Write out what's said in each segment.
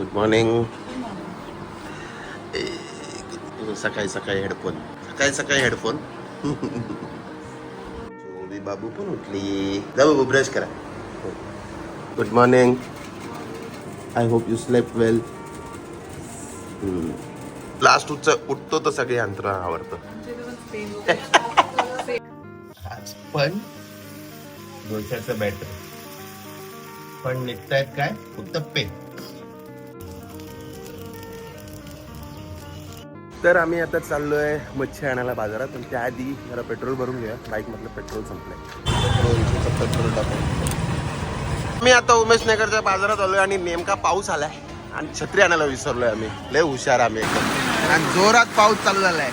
Good morning सकाळी सकाळी headphone सकाळी सकाळी हेडफोन बाबू पण उठली जा बाबू ब्रश करा good morning I hope you slept well last उच्च उठतो तर सगळे यंत्रणा आवडतं आज पण डोशाचं बॅटर पण निघतायत काय फक्त पेन तर आम्ही आता चाललोय मच्छी आणायला बाजारात. पण त्याआधी जरा पेट्रोल भरून घ्या बाईक मधलं पेट्रोल संपलंय. पेट्रोल टाकून. मी आता उमेश नगरच्या बाजारात आलोय आणि नेमका पाऊस आलाय. आणि छत्री आणायला विसरलोय आम्ही. लय हुशार आम्ही एकदम. आणि जोरात पाऊस चालू झालाय.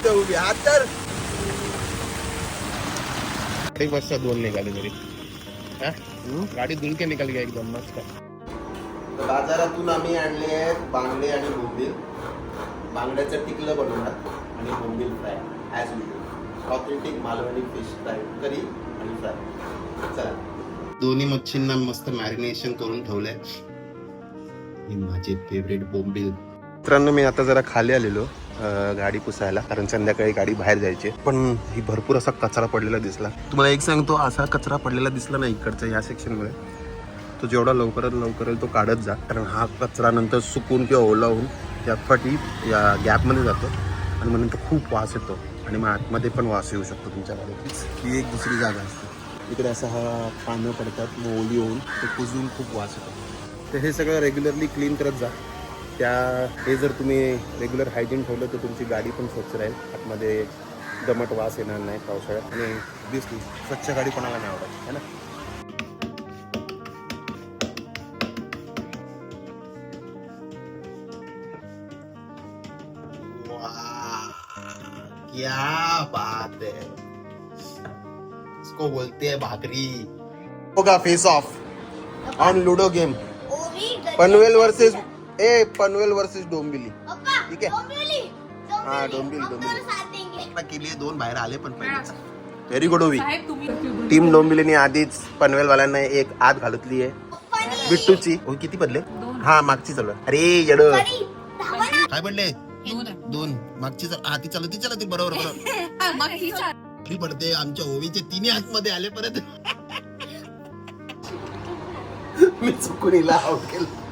इथं उभी हा तर. एक वाजता दोन निघाले तरी. गाडी दुलके निघाली का एकदम मस्त? बाजारातून आम्ही आणले आहेत बांगडे आणि बोंबील. बांगड्याचं टिकलं बनवणार आणि बोंबील fry as usual authentic Malvani fish fry curry आणि फ्राय चला. दोन्ही मच्छींना मस्त मॅरिनेशन करून ठेवलंय. ही माझे फेवरेट बोंबील. मित्रांनो मी आता जरा खाली आलेलो गाडी पुसायला कारण संध्याकाळी गाडी बाहेर जायची पण ही भरपूर असा कचरा पडलेला दिसला. तुम्हाला एक सांगतो असा कचरा पडलेला दिसला ना इकडचा या सेक्शनमध्ये तो जेवढा लवकरात लवकर येईल तो काढत जा. कारण हा कचरा नंतर सुकून किंवा ओला होऊन त्या फाटी या गॅपमध्ये जातो आणि मग नंतर खूप वास येतो आणि मग आतमध्ये पण वास येऊ शकतो तुमच्या गाडीत ही एक दुसरी जागा असते. इकडे असं हा पानं पडतात मग ओली होऊन ते कुजून खूप वास येतो. तर हे सगळं रेग्युलरली क्लीन करत जा. त्या हे जर तुम्ही रेग्युलर हायजीन ठेवलं तर तुमची गाडी पण स्वच्छ राहील. आतमध्ये दमट वास येणार नाही पावसाळ्यात. आणि दिसली स्वच्छ गाडी कोणाला नाही आवडत है ना? क्या बात है। इसको बोलते हैं भाकरी। होगा face off on ludo game Panvel versus A Panvel versus Dombivli. ठीक आहे? हा, डोंबिवली, डोंबिवली. केली आहे, दोन बाहेर आले पण पहिले। व्हेरी गुड ओवी साहेब तुम्ही टीम डोंबिवलीने आधीच पनवेलवाल्यांना एक आत घालतली आहे बिट्टूची हो किती पडले हा मागची चालू. अरे येड। काय पडले दोन. आहे. दोन. मागची चाल- हा ती चालू ती चालू ती बरोबर बरोबर. मग ही. ती पडते. आमच्या ओवीचे तिन्ही आतमध्ये आले परत. मी चुकून हिला आउट केलं.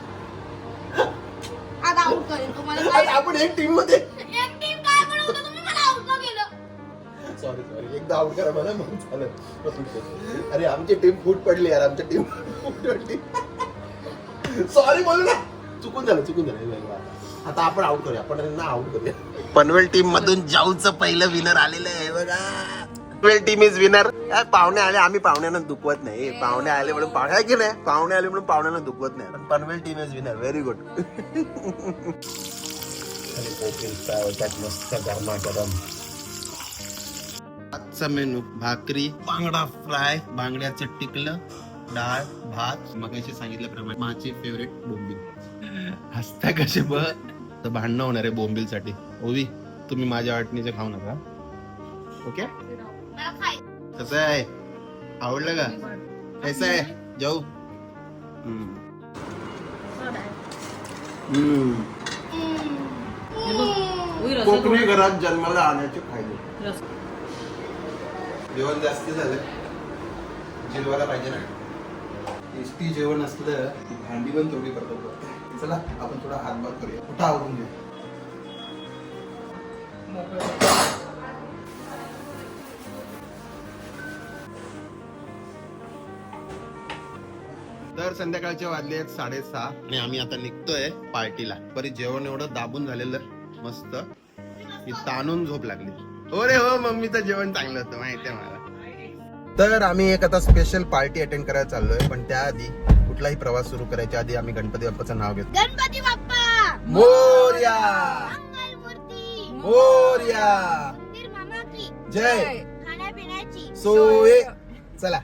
आता तुम्हाला आपण एक टीममध्ये एक टीम काय म्हणत होतं? तुम्ही मला आउट का केलं? सॉरी सॉरी एकदा आउट करा मला मग झालं. अरे आमची टीम फूट पडली यार. आमच्या टीम फूट पडली. सॉरी बोल ना. चुकून झालं चुकून झालं. आता आपण आउट करूया. आपण त्यांना आउट करूया. पनवेल टीम मधून जाऊचं पहिलं विनर आलेलं आहे बघा. पनवेल टीम इज विनर काय पाहुणे आले. आम्ही पाहुण्यांना दुखवत नाही. पाहुणे आले म्हणून पाहुणे की नाही? पाहुणे आले म्हणून पाहुण्यांना दुखवत नाही. पण Panvel team is winner very good मस्त गरमा गरम आजचा मेनू भाकरी बांगडा फ्राय बांगड्याचं टिकलं डाळ भात. मगाशी सांगितल्याप्रमाणे माझी फेवरेट बोंबील. हसता कसे ब तर भांडणं होणार आहे बोंबिलसाठी. ओवी तुम्ही माझ्या वाटणीचे खाऊ नका. ओके? कसं आहे? आवडलं का? कसं आहे? जाऊ. हम्म. कोकणी घरात जन्माला आल्याचे फायदे. जेवण जास्त झालं. जेवायला पाहिजे ना? टेस्टी जेवण असलं की भांडी पण तेवढी करतो चला आपण थोडा हातभार करूया. कुठं आवडून घेऊ तर संध्याकाळचे वाजले आहेत साडेसहा आणि आम्ही आता निघतोय पार्टीला. बरी जेवण एवढं दाबून झालेलं मस्त. ताणून झोप लागली. हो रे हो मम्मीचं जेवण चांगलं होतं माहितीये मला. तर आम्ही एक आता स्पेशल पार्टी अटेंड करायला चाललोय पण त्याआधी कुठलाही प्रवास सुरू करायच्या आधी आम्ही गणपती बाप्पाचं नाव घेतो. गणपती बाप्पा! मोर्या! मोर्या! मंदिर मामा की जय! खाण्यापिण्याची! सोय! चला.